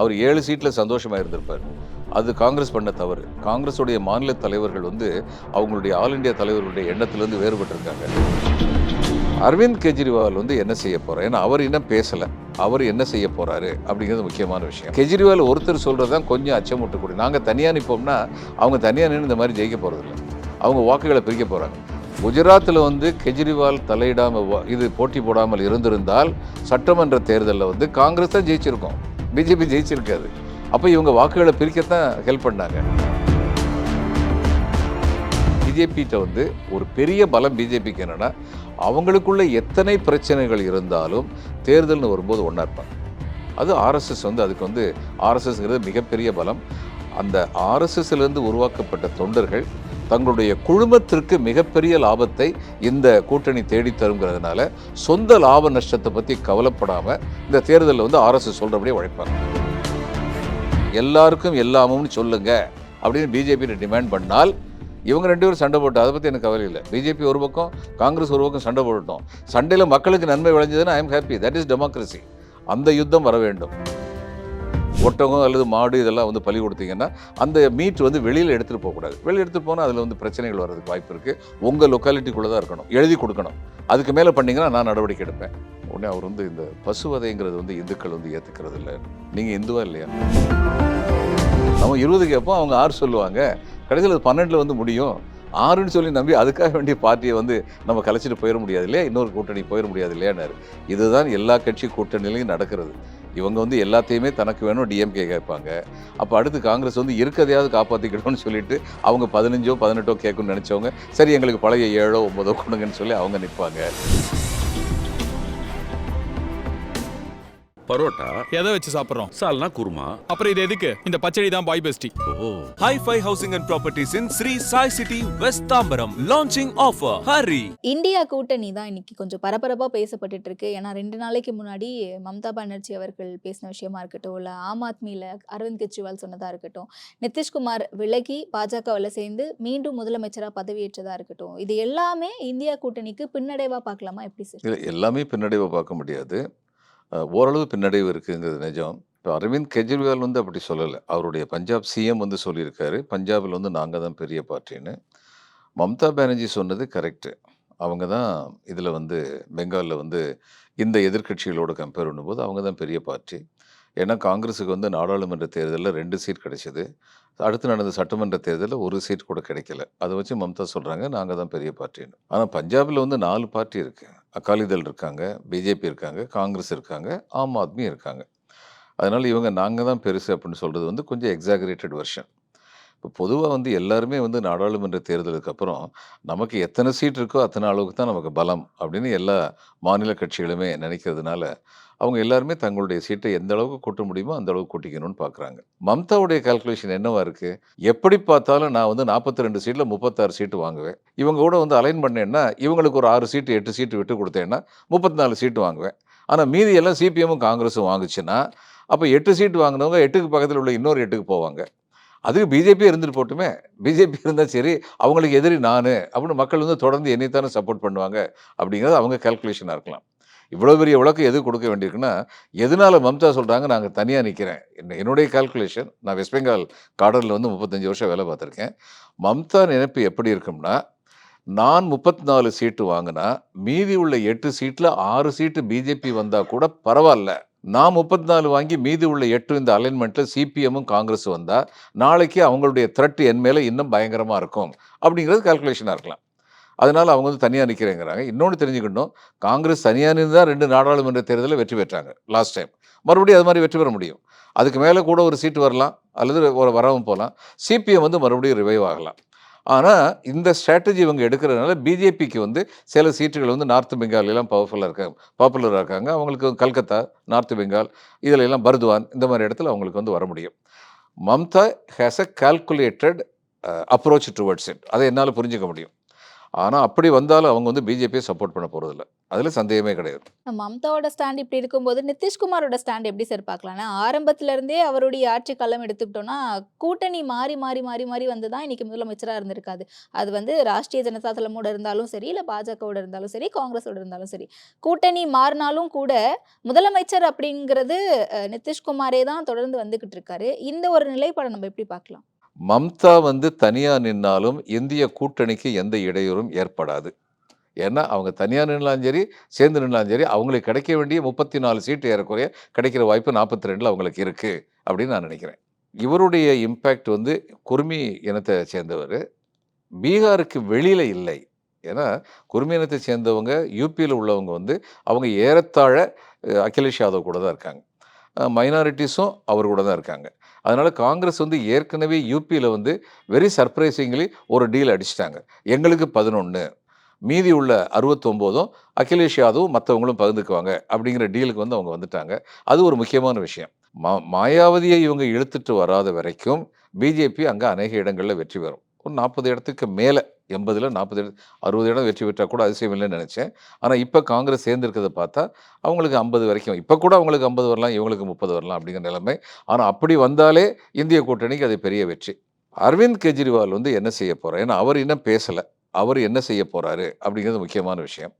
அவர் ஏழு சீட்டில் சந்தோஷமாக இருந்திருப்பார். அது காங்கிரஸ் பண்ண தவறு. காங்கிரஸுடைய மாநில தலைவர்கள் வந்து அவங்களுடைய ஆல் இந்தியா தலைவர்களுடைய எண்ணத்திலிருந்து வேறுபட்டிருக்காங்க. அரவிந்த் கெஜ்ரிவால் வந்து என்ன செய்ய போறார்? ஏன்னா அவர் இன்னும் பேசலை. அவர் என்ன செய்ய போறாரு? அப்படிங்கிறது முக்கியமான விஷயம். கெஜ்ரிவால் ஒருத்தர் சொல்றது தான் கொஞ்சம் அச்சமூட்டக்கூடிய. நாங்கள் தனியாக நிற்போம்னா அவங்க தனியாக நின்று இந்த மாதிரி ஜெயிக்க போகிறதில்ல அவங்க வாக்குகளை பிரிக்க போறாங்க. குஜராத்தில் வந்து கெஜ்ரிவால் தலையிடாமல் இது போட்டி போடாமல் இருந்திருந்தால் சட்டமன்ற தேர்தலில் வந்து காங்கிரஸ் தான் ஜெயிச்சிருக்கோம். பிஜேபி ஜெயிச்சிருக்காது அப்போ இவங்க வாக்குகளை பிரிக்கத்தான் ஹெல்ப் பண்ணாங்க. பிஜேபிகிட்ட வந்து ஒரு பெரிய பலம் பிஜேபிக்கு என்னென்னா அவங்களுக்குள்ள எத்தனை பிரச்சனைகள் இருந்தாலும் தேர்தல்னு வரும்போது ஒன்றா இருப்பாங்க. அது ஆர்எஸ்எஸ் வந்து அதுக்கு வந்து ஆர்எஸ்எஸ்ங்கிறது மிகப்பெரிய பலம். அந்த ஆர்எஸ்எஸ்லேருந்து உருவாக்கப்பட்ட தொண்டர்கள் தங்களுடைய குழுமத்திற்கு மிகப்பெரிய லாபத்தை இந்த கூட்டணி தேடி தருங்கிறதுனால சொந்த லாப நஷ்டத்தை பற்றி கவலைப்படாமல் இந்த தேர்தலில் வந்து ஆர்எஸ்எஸ் சொல்கிறபடியே உழைப்பாங்க. எல்லாருக்கும் எல்லாமும்னு சொல்லுங்க அப்படின்னு பிஜேபியில் டிமாண்ட் பண்ணால் இவங்க ரெண்டு பேரும் சண்டை போட்டு அதை பற்றி எனக்கு கவலை இல்லை. பிஜேபி ஒரு பக்கம் காங்கிரஸ் ஒரு பக்கம் சண்டை போடட்டும். சண்டையில் மக்களுக்கு நன்மை விளைஞ்சதுன்னா I am happy that is democracy அந்த யுத்தம் வர வேண்டும். ஒட்டகம் அல்லது மாடு இதெல்லாம் வந்து பலி கொடுத்தீங்கன்னா அந்த மீட் வந்து வெளியில் எடுத்துகிட்டு போகக்கூடாது. வெளியில் எடுத்துகிட்டு போனால் அதில் வந்து பிரச்சனைகள் வர்றதுக்கு வாய்ப்பு இருக்குது உங்கள் லொக்காலிட்டிக்குள்ளே தான் இருக்கணும். எழுதி கொடுக்கணும். அதுக்கு மேலே பண்ணீங்கன்னா நான் நடவடிக்கை எடுப்பேன். உடனே அவர் வந்து இந்த பசுவதைங்கிறது வந்து இந்துக்கள் வந்து ஏற்றுக்கிறது இல்லை. நீங்கள் இந்துவா இல்லையா? நம்ம இருபது கேட்போம் அவங்க ஆறு சொல்லுவாங்க. கடைசியில் அது பன்னெண்டில் வந்து முடியும். ஆறுன்னு சொல்லி நம்பி அதுக்காக வேண்டிய பார்ட்டியை வந்து நம்ம கலைச்சிட்டு போயிட முடியாது இல்லையா? இன்னொரு கூட்டணி போயிட முடியாது இல்லையானாரு இதுதான் எல்லா கட்சி கூட்டணியிலையும் நடக்கிறது. இவங்க வந்து எல்லாத்தையுமே தனக்கு வேணும் டிஎம்கே கேட்பாங்க. அப்போ அடுத்து காங்கிரஸ் வந்து இருக்கதையாவது காப்பாற்றிக்கணும்னு சொல்லிட்டு அவங்க பதினஞ்சோ பதினெட்டோ கேட்கணும்னு நினச்சவங்க சரி எங்களுக்கு பழைய ஏழோ ஒன்பதோ கொடுங்கன்னு சொல்லி அவங்க நிற்பாங்க பரோட்டா? எதை வச்சு சாப்பிடுறோம்? சால்னா குருமா. அப்புறம் இது எதுக்கு? இந்த பச்சடி தான் boy bestie O Hi-Fi Housing and Properties in Sri Sai City, West Tambaram. Launching offer. Hurry! India கூட்டணி தான் இன்னைக்கு கொஞ்சம் பரபரப்பாக பேசப்பட்டுட்டு இருக்கு ஏன்னா ரெண்டு நாளைக்கு முன்னாடி மம்தா பானர்ஜி அவர்கள் பேசின விஷயமா இருக்கட்டும் இல்லை ஆம் ஆத்மியில் அரவிந்த் கெஜ்ரிவால் சொன்னதா இருக்கட்டும் நிதிஷ்குமார் விலகி பாஜகவில் சேர்ந்து மீண்டும் முதலமைச்சராக பதவியேற்றதா இருக்கட்டும். இது எல்லாமே இந்தியா கூட்டணிக்கு பின்னடைவா பார்க்கலாமா? எப்படி சார் இல்லை எல்லாமே பின்னடைவை பார்க்க முடியாது. ஓரளவு பின்னடைவு இருக்குங்கிறது நிஜம். இப்போ அரவிந்த் கெஜ்ரிவால் வந்து அப்படி சொல்லலை. அவருடைய பஞ்சாப் சிஎம் வந்து சொல்லியிருக்காரு. பஞ்சாபில் வந்து நாங்கள் தான் பெரிய பார்ட்டின்னு. மம்தா பானர்ஜி சொன்னது கரெக்டு அவங்க தான் இதில் வந்து பெங்காலில் வந்து இந்த எதிர்க்கட்சிகளோட கம்பேர் பண்ணும்போது அவங்க தான் பெரிய பார்ட்டி. ஏன்னா காங்கிரஸுக்கு வந்து நாடாளுமன்ற தேர்தலில் ரெண்டு சீட் கிடைச்சிது. அடுத்து நடந்த சட்டமன்ற தேர்தலில் ஒரு சீட் கூட கிடைக்கல. அதை வச்சு மம்தா சொல்கிறாங்க நாங்கள் தான் பெரிய பார்ட்டின்னு. ஆனால் பஞ்சாபில் வந்து நாலு பார்ட்டி இருக்குது அகாலிதள் இருக்காங்க பிஜேபி இருக்காங்க காங்கிரஸ் இருக்காங்க ஆம் ஆத்மி இருக்காங்க. அதனால் இவங்க நாங்கள் தான் பெருசு அப்படின்னு சொல்கிறது வந்து கொஞ்சம் எக்ஸாகரேட்டட் வெர்ஷன் இப்போ பொதுவாக வந்து எல்லாருமே வந்து நாடாளுமன்ற தேர்தலுக்கு அப்புறம் நமக்கு எத்தனை சீட் இருக்கோ அத்தனை அளவுக்கு தான் நமக்கு பலம் அப்படின்னு எல்லா மாநில கட்சிகளுமே நினைக்கிறதுனால அவங்க எல்லாருமே தங்களுடைய சீட்டை எந்த அளவுக்கு கூட்ட முடியுமோ அந்த அளவுக்கு கூட்டிக்கணும்னு பார்க்குறாங்க மம்தாவுடைய கால்குலேஷன் என்னவா இருக்குது எப்படி பார்த்தாலும் நான் வந்து நாற்பத்தி ரெண்டு சீட்டில் முப்பத்தாறு சீட்டு வாங்குவேன். இவங்க கூட வந்து அலைன் பண்ணேன்னா இவங்களுக்கு ஒரு ஆறு சீட்டு எட்டு சீட்டு விட்டு கொடுத்தேன்னா முப்பத்தி நாலு சீட்டு வாங்குவேன். ஆனால் மீதி எல்லாம் சிபிஎம்மும் காங்கிரஸும் வாங்குச்சுன்னா அப்போ எட்டு சீட்டு வாங்கினவங்க எட்டுக்கு பக்கத்தில் உள்ள இன்னொரு எட்டுக்கு போவாங்க. அதுக்கு பிஜேபி இருந்துட்டு போட்டுமே. பிஜேபி இருந்தால் சரி அவங்களுக்கு எதிரி நான் அப்படின்னு மக்கள் வந்து தொடர்ந்து என்னைத்தானே சப்போர்ட் பண்ணுவாங்க அப்படிங்கிறது அவங்க கால்குலேஷனாக இருக்கலாம். இவ்வளோ பெரிய விளக்கு எது கொடுக்க வேண்டியிருக்குன்னா எதனால மம்தா சொல்கிறாங்க நாங்கள் தனியாக நிற்கிறேன் என்ன- என்னுடைய கால்குலேஷன் நான் வெஸ்ட் பெங்கால் காடரில் வந்து முப்பத்தஞ்சு வருஷம் வேலை பார்த்துருக்கேன். மம்தா நினைப்பு எப்படி இருக்கும்னா நான் முப்பத்தி நாலு சீட்டு வாங்கினா மீதி உள்ள எட்டு சீட்டில் ஆறு சீட்டு பிஜேபி வந்தால் கூட பரவாயில்ல. நான் முப்பத்தி நாலு வாங்கி மீதி உள்ள எட்டு இந்த அலைன்மெண்ட்டில் சிபிஎம்மும் காங்கிரஸ் வந்தால் நாளைக்கு அவங்களுடைய த்ரெட் என் மேலே இன்னும் பயங்கரமாக இருக்கும் அப்படிங்கிறது கால்குலேஷனாக இருக்கலாம். அதனால் அவங்க வந்து தனியாக நிற்கிறேங்கிறாங்க இன்னொன்று தெரிஞ்சுக்கணும் காங்கிரஸ் தனியாக நின்று தான் ரெண்டு நாடாளுமன்ற தேர்தலில் வெற்றி பெற்றாங்க லாஸ்ட் டைம் மறுபடியும் அது மாதிரி வெற்றி பெற முடியும். அதுக்கு மேலே கூட ஒரு சீட்டு வரலாம் அல்லது ஒரு வரவும் போகலாம் சிபிஎம் வந்து மறுபடியும் ரிவைவ் ஆகலாம். ஆனால் இந்த ஸ்ட்ராட்டஜி இவங்க எடுக்கிறதுனால பிஜேபிக்கு வந்து சில சீட்டுகள் வந்து நார்த் பெங்காலெலாம் பவர்ஃபுல்லாக இருக்காங்க. பாப்புலராக இருக்காங்க. அவங்களுக்கு கல்கத்தா நார்த் பெங்கால் இதில் எல்லாம் பர்துவான் இந்த மாதிரி இடத்துல அவங்களுக்கு வந்து வர முடியும். Mamata has a calculated approach towards it அதை என்னால் புரிஞ்சுக்க முடியும். ஆனால் அப்படி வந்தாலும் அவங்க வந்து பிஜேபியை சப்போர்ட் பண்ண போகிறதில்ல அதில் சந்தேகமே கிடையாது. மம்தாவோட ஸ்டாண்ட் இப்படி இருக்கும்போது நிதிஷ்குமாரோட ஸ்டாண்ட் எப்படி சார் பார்க்கலாம்னா ஆரம்பத்திலேருந்தே அவருடைய ஆட்சி காலம் எடுத்துக்கிட்டோம்னா கூட்டணி மாறி மாறி மாறி மாறி வந்து தான் இன்றைக்கி முதலமைச்சராக இருந்திருக்காது. அது வந்து ராஷ்ட்ரிய ஜனதா தளமோட இருந்தாலும் சரி இல்லை பாஜகவோட இருந்தாலும் சரி காங்கிரஸோட இருந்தாலும் சரி. கூட்டணி மாறினாலும் கூட முதலமைச்சர் அப்படிங்கிறது நிதிஷ்குமாரே தான் தொடர்ந்து வந்துக்கிட்டு இருக்காரு. இந்த ஒரு நிலைப்பாடை நம்ம எப்படி பார்க்கலாம்? மம்தா வந்து தனியாக நின்னாலும் இந்திய கூட்டணிக்கு எந்த இடையூறும் ஏற்படாது. ஏன்னா அவங்க தனியாக நின்னாலும் சரி சேர்ந்து நின்னாலும் சரி அவங்களுக்கு கிடைக்க வேண்டிய முப்பத்தி நாலு சீட்டு ஏறக்குறைய கிடைக்கிற வாய்ப்பு நாற்பத்தி ரெண்டில் அவங்களுக்கு இருக்குது அப்படின்னு நான் நினைக்கிறேன். இவருடைய இம்பேக்ட் வந்து குர்மி இனத்தை சேர்ந்தவர். பீகாருக்கு வெளியில் இல்லை. ஏன்னா குர்மி இனத்தை சேர்ந்தவங்க யூபியில் உள்ளவங்க வந்து அவங்க ஏறத்தாழ அகிலேஷ் யாதவ் கூட தான் இருக்காங்க. மைனாரிட்டிஸும் அவர் கூட தான் இருக்காங்க. அதனால் காங்கிரஸ் வந்து ஏற்கனவே யூபியில் வந்து வெரி சர்ப்ரைசிங்லி ஒரு டீல் அடிச்சிட்டாங்க. எங்களுக்கு பதினொன்று மீதி உள்ள அறுபத்தொம்போதும் அகிலேஷ் யாதவும் மற்றவங்களும் பகிர்ந்துக்குவாங்க அப்படிங்கிற டீலுக்கு வந்து அவங்க வந்துட்டாங்க. அது ஒரு முக்கியமான விஷயம். மா மாயாவதியை இவங்க இழுத்துட்டு வராத வரைக்கும் பிஜேபி அங்கே அநேக இடங்களில் வெற்றி பெறும். ஒரு நாற்பது இடத்துக்கு மேலே. எண்பதில் நாற்பது அறுபது இடம் வெற்றி பெற்றால் கூட அதிசயம் இல்லைன்னு நினச்சேன். ஆனால் இப்போ காங்கிரஸ் சேர்ந்துருக்கிறத பார்த்தா அவங்களுக்கு ஐம்பது வரைக்கும் இப்போ கூட அவங்களுக்கு ஐம்பது வரலாம் இவங்களுக்கு முப்பது வரலாம் அப்படிங்கிற நிலைமை. ஆனால் அப்படி வந்தாலே இந்திய கூட்டணிக்கு அது பெரிய வெற்றி. அரவிந்த் கெஜ்ரிவால் வந்து என்ன செய்ய போகிறார் ஏன்னா அவர் இன்னும் பேசலை. அவர் என்ன செய்ய போகிறாரு அப்படிங்கிறது முக்கியமான விஷயம்.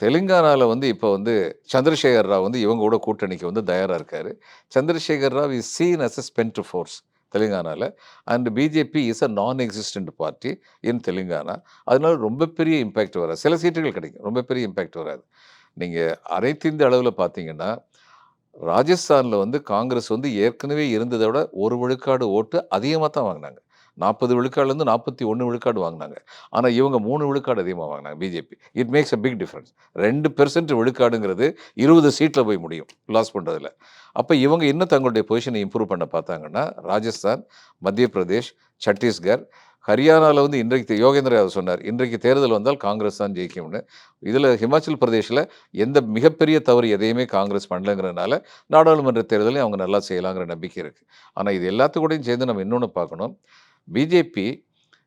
தெலுங்கானாவில் வந்து இப்போ வந்து சந்திரசேகர் ராவ் வந்து இவங்க கூட கூட்டணிக்கு வந்து தயாராக இருக்கார். Chandrasekhar Rao is seen as a spent force தெலுங்கானாவில் and BJP is a non existent party இன் தெலுங்கானா. அதனால ரொம்ப பெரிய இம்பேக்ட் வராது. சில சீட்டுகள் கிடைக்கும். ரொம்ப பெரிய இம்பேக்ட் வராது. நீங்கள் அனைத்து இந்த அளவில் பார்த்தீங்கன்னா ராஜஸ்தானில் வந்து காங்கிரஸ் வந்து ஏற்கனவே இருந்ததை விட ஒரு விழுக்காடு ஓட்டு அதிகமாக தான் வாங்கினாங்க. நாற்பது விழுக்காடுலேருந்து நாற்பத்தி ஒன்று விழுக்காடு வாங்கினாங்க. ஆனால் இவங்க மூணு விழுக்காடு அதிகமாக வாங்கினாங்க BJP. It makes a big difference ரெண்டு பெர்சன்ட் விழுக்காடுங்கிறது இருபது சீட்டில் போய் முடியும். லாஸ் பண்ணுறதுல அப்போ இவங்க இன்னும் தங்களுடைய பொசிஷனை இம்ப்ரூவ் பண்ண பார்த்தாங்கன்னா ராஜஸ்தான் மத்திய பிரதேஷ் சத்தீஸ்கர் ஹரியானாவில் வந்து இன்றைக்கு யோகேந்திர யாதவ் சொன்னார் இன்றைக்கு தேர்தல் வந்தால் காங்கிரஸ் தான் ஜெயிக்கும்னு. இதில் ஹிமாச்சல் பிரதேஷில் எந்த மிகப்பெரிய தவறு எதையுமே காங்கிரஸ் பண்ணலங்கிறனால நாடாளுமன்ற தேர்தலையும் அவங்க நல்லா செய்யலாங்கிற நம்பிக்கை இருக்குது ஆனால் இது எல்லாத்துக்கூடையும் சேர்ந்து நம்ம இன்னொன்று பார்க்கணும். BJP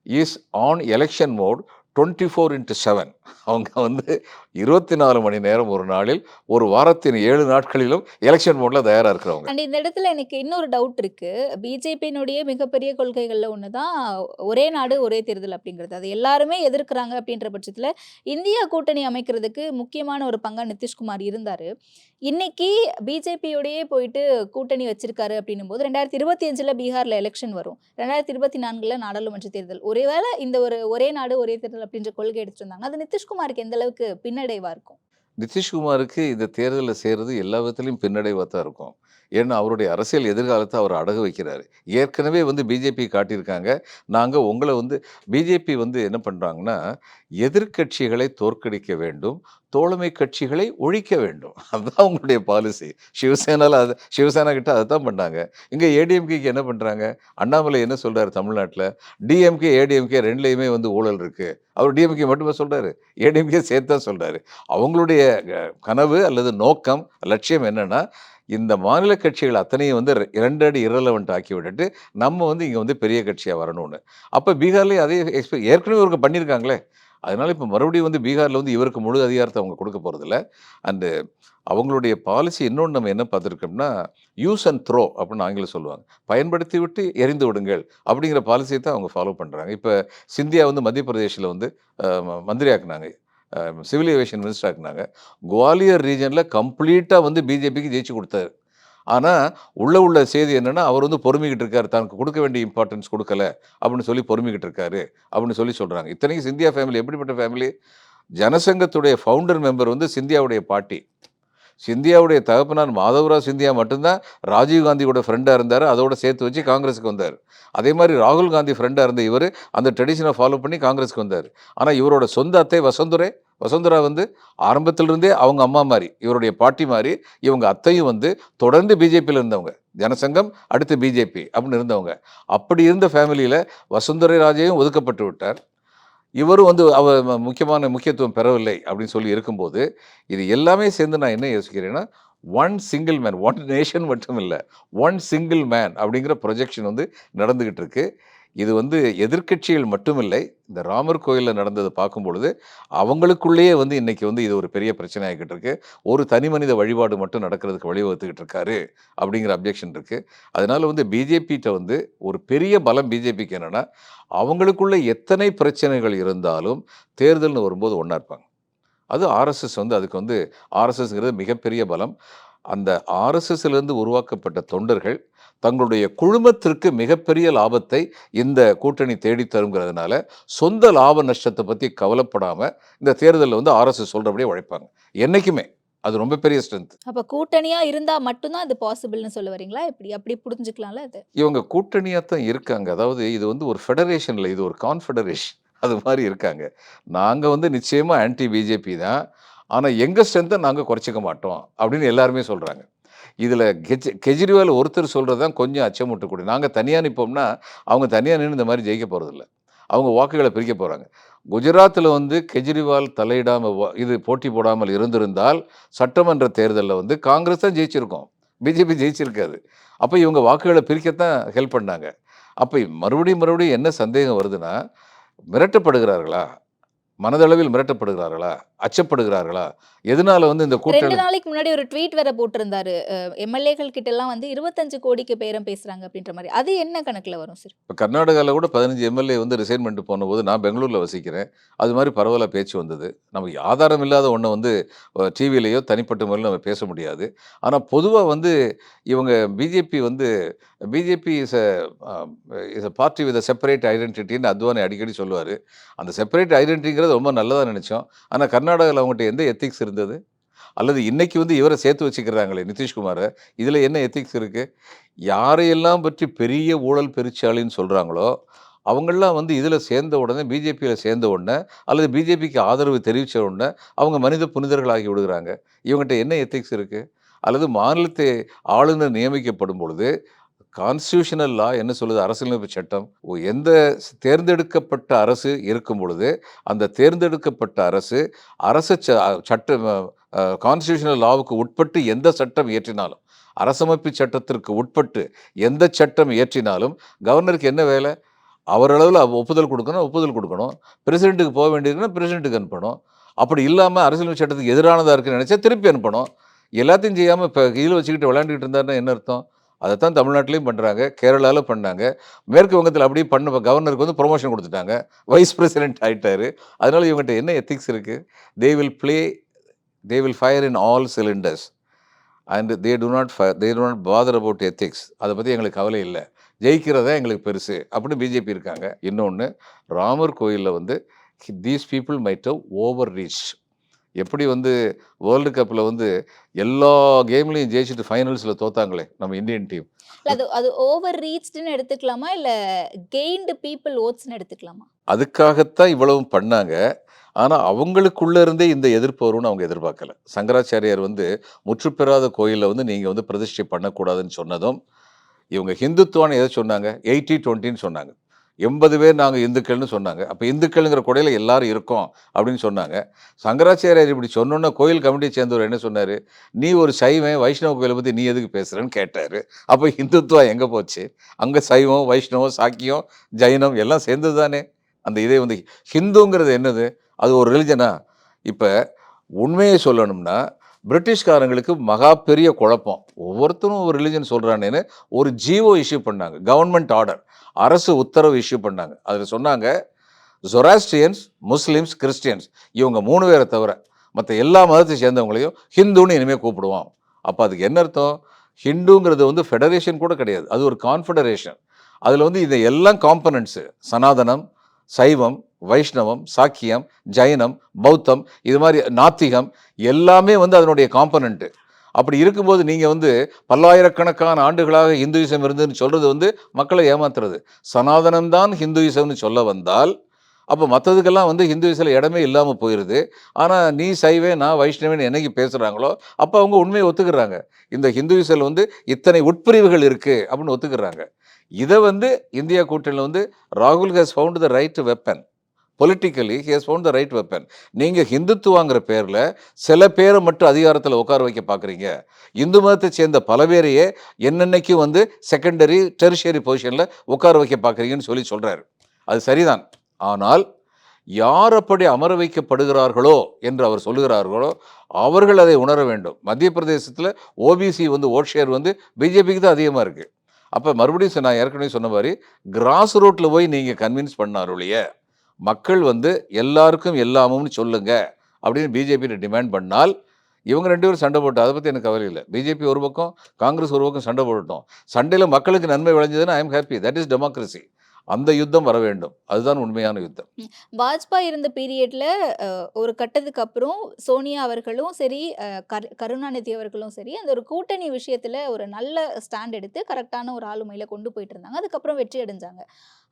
is on election mode twenty four into seven அவங்க வந்து இருபத்தி நாலு மணி நேரம் ஒரு நாளில் ஒரு வாரத்தின் ஏழு நாட்களிலும் எலெக்ஷன் மோடில் தயாராக இருக்கிறவங்க. அண்ட் இந்த இடத்துல எனக்கு இன்னொரு டவுட் இருக்கு. பிஜேபியினுடைய மிகப்பெரிய கொள்கைகளில் ஒன்று தான் ஒரே நாடு ஒரே தேர்தல் அப்படிங்கிறது. அது எல்லாருமே எதிர்க்கிறாங்க அப்படின்ற பட்சத்தில் இந்தியா கூட்டணி அமைக்கிறதுக்கு முக்கியமான ஒரு பங்கா நிதிஷ்குமார் இருந்தார். இன்னைக்கு பிஜேபியோடையே போயிட்டு கூட்டணி வச்சிருக்காரு அப்படின்னும் போது ரெண்டாயிரத்தி இருபத்தி அஞ்சில் பீகாரில் எலெக்ஷன் வரும். ரெண்டாயிரத்தி இருபத்தி நான்கில் நாடாளுமன்ற தேர்தல். ஒரே வேளை இந்த ஒரு ஒரே நாடு ஒரே தேர்தல் அப்படின்ற கொள்கை எடுத்துட்டு இருந்தாங்க அது நிதிஷ்குமாருக்கு எந்த அளவுக்கு பின்னடைவா இருக்கும்? நிதிஷ்குமாருக்கு இந்த தேர்தலில் சேர்றது எல்லா விதத்துலையும் பின்னடைவாக தான் இருக்கும். ஏன்னா அவருடைய அரசியல் எதிர்காலத்தை அவர் அடகு வைக்கிறாரு. ஏற்கனவே வந்து பிஜேபி காட்டியிருக்காங்க. நாங்கள் உங்களை வந்து பிஜேபி வந்து என்ன பண்ணுறாங்கன்னா எதிர்க்கட்சிகளை தோற்கடிக்க வேண்டும் தோழமை கட்சிகளை ஒழிக்க வேண்டும். அதுதான் அவங்களுடைய பாலிசி சிவசேனாவில் அது சிவசேனா கிட்ட அதை தான் பண்ணாங்க. இங்கே ஏடிஎம்கேக்கு என்ன பண்ணுறாங்க அண்ணாமலை என்ன சொல்கிறார் தமிழ்நாட்டில்? டிஎம்கே ஏடிஎம்கே ரெண்டுலேயுமே வந்து ஊழல் இருக்குது அவர் டிஎம்கே மட்டுமே சொல்கிறாரு ஏடிஎம்கே சேர்த்து தான் சொல்கிறாரு அவங்களுடைய கனவு அல்லது நோக்கம் லட்சியம் என்னன்னா இந்த மாநில கட்சிகள் அத்தனையும் வந்து ரெ- இரண்டு அடி இரலவெண்ட் ஆக்கி விட்டுட்டு நம்ம வந்து இங்கே வந்து பெரிய கட்சியாக வரணும்னு. அப்போ பீகார்லேயே அதே எக்ஸ்பெக்ட் ஏற்கனவே இவருக்கு பண்ணியிருக்காங்களே. அதனால இப்போ மறுபடியும் வந்து பீகாரில் வந்து இவருக்கு முழு அதிகாரத்தை அவங்க கொடுக்க போகிறதில்ல அண்டு அவங்களுடைய பாலிசி இன்னொன்று நம்ம என்ன பார்த்துருக்கோம்னா யூஸ் அண்ட் த்ரோ அப்படின்னு ஆங்கிலம் சொல்லுவாங்க. பயன்படுத்தி விட்டு எரிந்து விடுங்கள் அப்படிங்கிற பாலிசியை தான் அவங்க ஃபாலோ பண்ணுறாங்க இப்போ சிந்தியா வந்து மத்திய பிரதேசில் வந்து மந்திரியாக்குனாங்க மந்திரி ஆக்குனாங்க சிவில் ஏவியேஷன் மினிஸ்டர் ஆக்குனாங்க குவாலியர் ரீஜனில் கம்ப்ளீட்டாக வந்து பிஜேபிக்கு ஜெயிச்சு கொடுத்தாரு. ஆனால் உள்ளே உள்ள செய்தி என்னென்னா அவர் வந்து பொறுமிக்கிட்டு இருக்காரு. தனக்கு கொடுக்க வேண்டிய இம்பார்ட்டன்ஸ் கொடுக்கல அப்படின்னு சொல்லி பொறுமிக்கிட்டு இருக்காரு அப்படின்னு சொல்லி சொல்கிறாங்க இத்தனைக்கும் சிந்தியா ஃபேமிலி எப்படிப்பட்ட ஃபேமிலி ஜனசங்கத்துடைய ஃபவுண்டர் மெம்பர் வந்து சிந்தியாவுடைய பாட்டி. சிந்தியாவுடைய தகப்பனார் மாதவராவ் சிந்தியா மட்டும்தான் ராஜீவ் காந்தியோட ஃப்ரெண்டாக இருந்தார். அதோட சேர்த்து வச்சு காங்கிரஸுக்கு வந்தார். அதே மாதிரி ராகுல் காந்தி ஃப்ரெண்டாக இருந்த இவர் அந்த ட்ரெடிஷனை ஃபாலோ பண்ணி காங்கிரஸுக்கு வந்தார். ஆனால் இவரோட சொந்த அத்தை வசந்துரை வசுந்தரா வந்து ஆரம்பத்திலிருந்தே அவங்க அம்மா மாதிரி இவருடைய பாட்டி மாதிரி இவங்க அத்தையும் வந்து தொடர்ந்து பிஜேபியில் இருந்தவங்க. ஜனசங்கம் அடுத்து பிஜேபி அப்படின்னு இருந்தவங்க. அப்படி இருந்த ஃபேமிலியில் வசுந்தரை ராஜையும் ஒதுக்கப்பட்டு விட்டார். இவரும் வந்து அவ முக்கியமான முக்கியத்துவம் பெறவில்லை அப்படின்னு சொல்லி இருக்கும்போது இது எல்லாமே சேர்ந்து நான் என்ன யோசிக்கிறேன்னா one single man one nation மட்டும் இல்லை ஒன் சிங்கிள் மேன் அப்படிங்கிற ப்ரொஜெக்ஷன் வந்து நடந்துக்கிட்டு இருக்குது இது வந்து எதிர்க்கட்சிகள் மட்டுமில்லை இந்த ராமர் கோயிலில் நடந்ததை பார்க்கும் பொழுது அவங்களுக்குள்ளேயே வந்து இன்னைக்கு வந்து இது ஒரு பெரிய பிரச்சனை ஆகிக்கிட்டு இருக்கு. ஒரு தனி மனித வழிபாடு மட்டும் நடக்கிறதுக்கு வழிவகுத்துக்கிட்டு இருக்காரு அப்படிங்கிற அப்ஜெக்ஷன் இருக்கு. அதனால வந்து பிஜேபிகிட்ட வந்து ஒரு பெரிய பலம் பிஜேபிக்கு என்னன்னா அவங்களுக்குள்ள எத்தனை பிரச்சனைகள் இருந்தாலும் தேர்தல்னு வரும்போது ஒன்றா இருப்பாங்க. அது ஆர்எஸ்எஸ் வந்து அதுக்கு வந்து ஆர்எஸ்எஸ்ங்கிறது மிகப்பெரிய பலம். அந்த ஆர்எஸ்எஸ்லேருந்து உருவாக்கப்பட்ட தொண்டர்கள் தங்களுடைய குழுமத்திற்கு மிகப்பெரிய லாபத்தை இந்த கூட்டணி தேடித் தருங்கிறதுனால சொந்த லாப நஷ்டத்தை பற்றி கவலைப்படாமல் இந்த தேர்தலில் வந்து ஆர்எஸ்எஸ் சொல்கிறபடியே உழைப்பாங்க. என்றைக்குமே அது ரொம்ப பெரிய ஸ்ட்ரென்த் அப்ப கூட்டணியா இருந்தா மட்டும்தான் அது பாசிபிள்னு சொல்ல வரீங்களா? எப்படி? அப்படி புரிஞ்சுக்கலாம்ல அது. இவங்க கூட்டணியாக தான் இருக்காங்க. அதாவது இது வந்து ஒரு ஃபெடரேஷனில் இது ஒரு கான்ஃபெடரேஷன் அது மாதிரி இருக்காங்க. நாங்கள் வந்து நிச்சயமாக ஆன்டி பிஜேபி தான். ஆனால் எங்கள் ஸ்ட்ரென்த்தை நாங்கள் குறைச்சிக்க மாட்டோம் அப்படின்னு எல்லாருமே சொல்கிறாங்க இதில் கெஜ் கெஜ்ரிவால் ஒருத்தர் சொல்கிறது தான் கொஞ்சம் அச்சமூட்டக்கூடிய நாங்கள் தனியாக நிற்போம்னா அவங்க தனியாக நின்று இந்த மாதிரி ஜெயிக்க போகிறதில்ல அவங்க வாக்குகளை பிரிக்க போகிறாங்க குஜராத்தில் வந்து கெஜ்ரிவால் தலையிடாமல் இது போட்டி போடாமல் இருந்திருந்தால் சட்டமன்ற தேர்தலில் வந்து காங்கிரஸ் தான் ஜெயிச்சிருக்கோம். பிஜேபி ஜெயிச்சிருக்காது. அப்போ இவங்க வாக்குகளை பிரிக்கத்தான் ஹெல்ப் பண்ணாங்க. அப்போ மறுபடியும் மறுபடியும் என்ன சந்தேகம் வருதுன்னா மிரட்டப்படுகிறார்களா? மனதளவில் மிரட்டப்படுகிறார்களா? அச்சப்படுகிறார்களா? எதனால வந்து இந்த ரெண்டு கூட்டணி நாளைக்கு முன்னாடி ஒரு ட்வீட் வேற போட்டிருந்தாரு. எம்எல்ஏக்கள் கிட்ட எல்லாம் வந்து இருபத்தஞ்சு கோடிக்கு பேரம் பேசுறாங்க அப்படின்ற மாதிரி. அது என்ன கணக்குல வரும் சார் இப்போ கர்நாடகாவில் கூட பதினஞ்சு எம்எல்ஏ வந்து ரிசைன்மெண்ட் போனபோது நான் பெங்களூரில் வசிக்கிறேன். அது மாதிரி பரவலாக பேச்சு வந்தது. நமக்கு ஆதாரம் இல்லாத ஒன்றை வந்து டிவிலேயோ தனிப்பட்ட முறையில் நம்ம பேச முடியாது. ஆனால் பொதுவாக வந்து இவங்க பிஜேபி வந்து BJP is is a party with separate ஐடென்டிட்டின்னு Advani அடிக்கடி சொல்லுவார். அந்த செப்பரேட் ஐடென்டிட்டிங்கிறது ரொம்ப நல்லதாக நினச்சோம். ஆனால் கர்நாடகாவில் அவங்ககிட்ட எந்த எத்திக்ஸ் இருந்தது? அல்லது இன்னைக்கு வந்து இவரை சேர்த்து வச்சுக்கிறாங்களே நிதிஷ்குமாரை? இதில் என்ன எத்திக்ஸ் இருக்குது யாரையெல்லாம் பற்றி பெரிய ஊழல் பெருச்சாளின்னு சொல்கிறாங்களோ அவங்கெல்லாம் வந்து இதில் சேர்ந்த உடனே பிஜேபியில் சேர்ந்த உடனே அல்லது பிஜேபிக்கு ஆதரவு தெரிவித்த உடனே அவங்க மனித புனிதர்களாகி விடுகிறாங்க. இவங்ககிட்ட என்ன எத்திக்ஸ் இருக்குது அல்லது மாநிலத்தை ஆளுநர் நியமிக்கப்படும் பொழுது கான்ஸ்டியூஷனல் லா என்ன சொல்லுது? அரசியலமைப்பு சட்டம். எந்த தேர்ந்தெடுக்கப்பட்ட அரசு இருக்கும் பொழுது அந்த தேர்ந்தெடுக்கப்பட்ட அரசு அரச ச சட்ட கான்ஸ்டியூஷனல் லாவுக்கு உட்பட்டு எந்த சட்டம் இயற்றினாலும் அரசமைப்பு சட்டத்திற்கு உட்பட்டு எந்த சட்டம் இயற்றினாலும் கவர்னருக்கு என்ன வேலை? அவரளவில் ஒப்புதல் கொடுக்கணும் ஒப்புதல் கொடுக்கணும். பிரசிடெண்ட்டுக்கு போக வேண்டியதுன்னா பிரசிடெண்ட்டுக்கு அனுப்பணும். அப்படி இல்லாமல் அரசியலமைப்பு சட்டத்துக்கு எதிரானதாக இருக்குன்னு நினச்சா திருப்பி அனுப்பணும். எல்லாத்தையும் செய்யாமல் இப்போ கீழே வச்சுக்கிட்டு விளையாண்டுக்கிட்டு இருந்தாருன்னா என்ன அர்த்தம்? அதைத்தான் தமிழ்நாட்டிலையும் பண்ணுறாங்க கேரளாவில் பண்ணாங்க. மேற்கு வங்கத்தில் அப்படியே பண்ண கவர்னருக்கு வந்து ப்ரொமோஷன் கொடுத்துட்டாங்க. வைஸ் பிரசிடென்ட் ஆகிட்டாரு அதனால் இவங்ககிட்ட என்ன எத்திக்ஸ் இருக்குது they will play they will fire in all cylinders and they do not fire they do not bother about ethics அதை பற்றி எங்களுக்கு கவலை இல்லை. ஜெயிக்கிறதா எங்களுக்கு பெருசு. அப்படின்னு பிஜேபி இருக்காங்க. இன்னொன்று ராமர் கோயிலில் வந்து these people might over reach எப்படி வந்து வேர்ல்டு கப்பில் வந்து எல்லா கேம்லையும் ஜெயிச்சுட்டு ஃபைனல்ஸில் தோத்தாங்களே நம்ம இந்தியன் டீம் அது அது ஓவர் ரீச்டுன்னு எடுத்துக்கலாமா? இல்ல கெயின்டு பீப்புள் ஓட்ஸ்னு எடுத்துக்கலாமா? அதுக்காகத்தான் இவ்வளவும் பண்ணாங்க. ஆனால் அவங்களுக்குள்ள இருந்தே இந்த எதிர்ப்பு வரும்னு அவங்க எதிர்பார்க்கல. சங்கராச்சாரியார் வந்து முற்றுப்பெறாத கோயிலில் வந்து நீங்கள் வந்து பிரதிஷ்டை பண்ணக்கூடாதுன்னு சொன்னதும் இவங்க ஹிந்துத்துவான்னு எதை சொன்னாங்க? எயிட்டி டுவெண்ட்டின்னு சொன்னாங்க. எண்பது பேர் நாங்கள் இந்துக்கள்னு சொன்னாங்க. அப்போ இந்துக்கள்ங்கிற கொடையில் எல்லாரும் இருக்கோம் அப்படின்னு சொன்னாங்க. சங்கராச்சாரியார் இப்படி சொன்னோன்னா கோயில் கமிட்டியை சேர்ந்தவர் என்ன சொன்னார்? நீ ஒரு சைவன் வைஷ்ணவ கோயிலை பற்றி நீ எதுக்கு பேசுகிறேன்னு கேட்டார். அப்போ இந்துத்துவம் எங்கே போச்சு? அங்கே சைவம் வைஷ்ணவம் சாக்கியம் ஜைனம் எல்லாம் சேர்ந்தது தானே அந்த இதே வந்து ஹிந்துங்கிறது என்னது? அது ஒரு ரிலிஜனா இப்போ உண்மையை சொல்லணும்னா பிரிட்டிஷ்காரங்களுக்கு மகா பெரிய குழப்பம். ஒவ்வொருத்தரும் ஒரு ரிலிஜன் சொல்கிறானேன்னு ஒரு ஜீவோ இஷ்யூ பண்ணாங்க. கவர்மெண்ட் ஆர்டர் அரசு உத்தரவு இஷ்யூ பண்ணாங்க. அதில் சொன்னாங்க ஜொராஸ்ட்ரியன்ஸ் முஸ்லீம்ஸ் கிறிஸ்டியன்ஸ் இவங்க மூணு பேரை தவிர மற்ற எல்லா மதத்தை சேர்ந்தவங்களையும் ஹிந்துன்னு இனிமேல் கூப்பிடுவோம் அப்போ அதுக்கு என்ன அர்த்தம்? ஹிந்துங்கிறது வந்து ஃபெடரேஷன் கூட கிடையாது. அது ஒரு கான்ஃபெடரேஷன் அதில் வந்து இது எல்லாம் காம்பனன்ட்ஸு சனாதனம் சைவம் வைஷ்ணவம் சாக்கியம் ஜைனம் பௌத்தம் இது மாதிரி நாத்திகம் எல்லாமே வந்து அதனுடைய காம்பனண்ட்டு அப்படி இருக்கும்போது நீங்கள் வந்து பல்லாயிரக்கணக்கான ஆண்டுகளாக இந்துயிசம் இருந்துன்னு சொல்கிறது வந்து மக்களை ஏமாத்துறது. சனாதனம்தான் ஹிந்துயிசம்னு சொல்ல வந்தால் அப்போ மற்றதுக்கெல்லாம் வந்து ஹிந்துயிசில் இடமே இல்லாமல் போயிடுது ஆனால் நீ சைவே நான் வைஷ்ணவன் என்னைக்கு பேசுகிறாங்களோ அப்போ அவங்க உண்மையை ஒத்துக்கிறாங்க. இந்த ஹிந்துயிசில் வந்து இத்தனை உட்பிரிவுகள் இருக்குது அப்படின்னு ஒத்துக்கிறாங்க. இதை வந்து இந்தியா கூட்டணியில் வந்து ராகுல் has found the right weapon politically he has found the right weapon நீங்கள் ஹிந்துத்துவாங்கிற பேரில் சில பேரை மட்டும் அதிகாரத்தில் உட்கார வைக்க பார்க்குறீங்க இந்து மதத்தை சேர்ந்த பல பேரையே என்னென்னைக்கும் வந்து செகண்டரி டெரிஷரி பொசிஷனில் உட்கார வைக்க பார்க்குறீங்கன்னு சொல்லி சொல்கிறாரு அது சரிதான். ஆனால் யார் அப்படி அமர வைக்கப்படுகிறார்களோ என்று அவர் சொல்லுகிறார்களோ அவர்கள் அதை உணர வேண்டும். மத்திய பிரதேசத்தில் ஓபிசி வந்து ஓட் ஷேர் வந்து பிஜேபிக்கு தான் அதிகமாக இருக்குது அப்போ மறுபடியும் நான் ஏற்கனவே சொன்ன மாதிரி கிராஸ் ரூட்டில் போய் நீங்கள் கன்வின்ஸ் பண்ணாருடைய மக்கள் வந்து எல்லாருக்கும் எல்லாமும்னு சொல்லுங்க அப்படின்னு பிஜேபியில் டிமாண்ட் பண்ணால் இவங்க ரெண்டு பேரும் சண்டை போட்டு அதை பற்றி எனக்கு கவலை இல்லை. பிஜேபி ஒரு பக்கம் காங்கிரஸ் ஒரு பக்கம் சண்டை போடட்டும். சண்டையில் மக்களுக்கு நன்மை விளைஞ்சதுன்னா I am happy that is democracy அந்த யுத்தம் வர வேண்டும். அதுதான் உண்மையான யுத்தம். வாஜ்பாய் இருந்த பீரியட்ல ஒரு கட்டத்துக்கு அப்புறம் சோனியா அவர்களும் சரி கரு- கருணாநிதி அவர்களும் சரி அந்த ஒரு கூட்டணி விஷயத்துல ஒரு நல்ல ஸ்டாண்ட் எடுத்து கரெக்டான ஒரு ஆளுமையில கொண்டு போயிட்டு இருந்தாங்க. அதுக்கப்புறம் வெற்றி அடைஞ்சாங்க.